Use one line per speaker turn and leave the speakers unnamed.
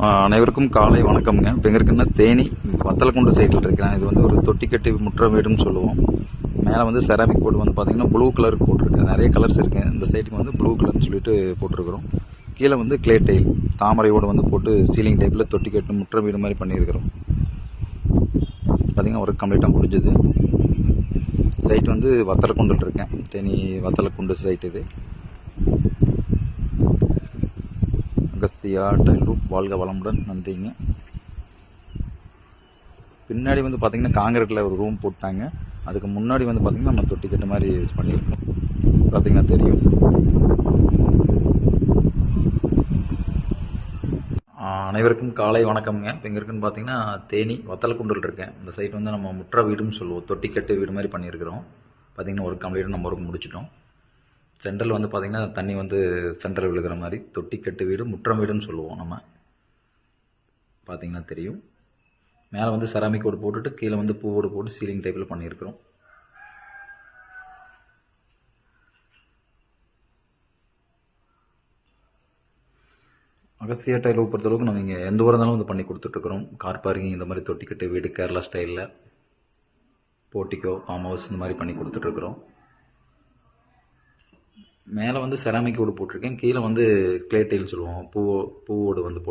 அனைவருக்கும் காலை வணக்கம்ங்க. இப்போ எங்க இருக்குன்னா தேனி வத்தலக்குண்டு சைட்டில் இருக்கிறேன். இது வந்து ஒரு தொட்டிக்கட்டி முற்ற வீடுன்னு சொல்லுவோம். மேலே வந்து செராமிக் போர்டு வந்து பார்த்திங்கன்னா ப்ளூ கலர் போட்டிருக்கு. நிறைய கலர்ஸ் இருக்குது இந்த சைட்டுக்கு வந்து ப்ளூ கலர்னு சொல்லிட்டு போட்டிருக்கிறோம். கீழே வந்து கிளே டைல் தாமரையோடு வந்து போட்டு சீலிங் டைப்பில் தொட்டி கட்டு முற்ற வீடு மாதிரி பண்ணியிருக்கிறோம். பார்த்தீங்கன்னா ஒர்க் கம்ப்ளீட்டாக முடிஞ்சது. சைட் வந்து வத்தலக்குண்டில் இருக்கேன். தேனி வத்தலக்குண்டு சைட் இது. அகஸ்தியா டைல் ரூப் வாழ்க வளமுடன் நன்றிங்க. பின்னாடி வந்து பார்த்தீங்கன்னா காங்கிரீட்டில் ஒரு ரூம் போட்டாங்க. அதுக்கு முன்னாடி வந்து பார்த்தீங்கன்னா நம்ம தொட்டி கட்டு மாதிரி யூஸ் பண்ணியிருக்கோம். பார்த்தீங்கன்னா தெரியும். அனைவருக்கும் காலை வணக்கம்ங்க. இப்போ எங்கே இருக்குன்னு பார்த்தீங்கன்னா தேனி வத்தலக்குண்டில் இருக்கேன். இந்த சைட் வந்து நம்ம முற்ற வீடுன்னு சொல்லுவோம். தொட்டி கட்டு வீடு மாதிரி பண்ணியிருக்கிறோம். பார்த்தீங்கன்னா ஒரு கம்ப்ளீட்டாக நம்ம ஒர்க் முடிச்சிட்டோம். சென்ட்ரல் வந்து பார்த்திங்கன்னா தண்ணி வந்து சென்ட்ரல் விழுகிற மாதிரி தொட்டி கட்டு வீடு முற்றம் வீடுன்னு சொல்லுவோம் நம்ம. பார்த்தீங்கன்னா தெரியும். மேலே வந்து செராமிக் ஓடு போட்டுட்டு கீழே வந்து பூவோடு போட்டு சீலிங் டைப்பில் பண்ணியிருக்கிறோம். அகஸ்தியா டைல் பொறுத்தளவுக்கு நம்ம இங்கே எந்த ஊராக இருந்தாலும் வந்து பண்ணி கொடுத்துட்ருக்குறோம். கார் பார்க்கிங் இந்த மாதிரி தொட்டிக்கட்டு வீடு கேரளா ஸ்டைலில் போட்டிக்கோ ஃபார்ம் ஹவுஸ் இந்த மாதிரி பண்ணி கொடுத்துட்ருக்குறோம். மேலே வந்து செராமிக் ஓடு போட்டிருக்கேன். கீழே வந்து கிளே டைல் சொல்லுவோம் பூ பூவோடு வந்து போட்டு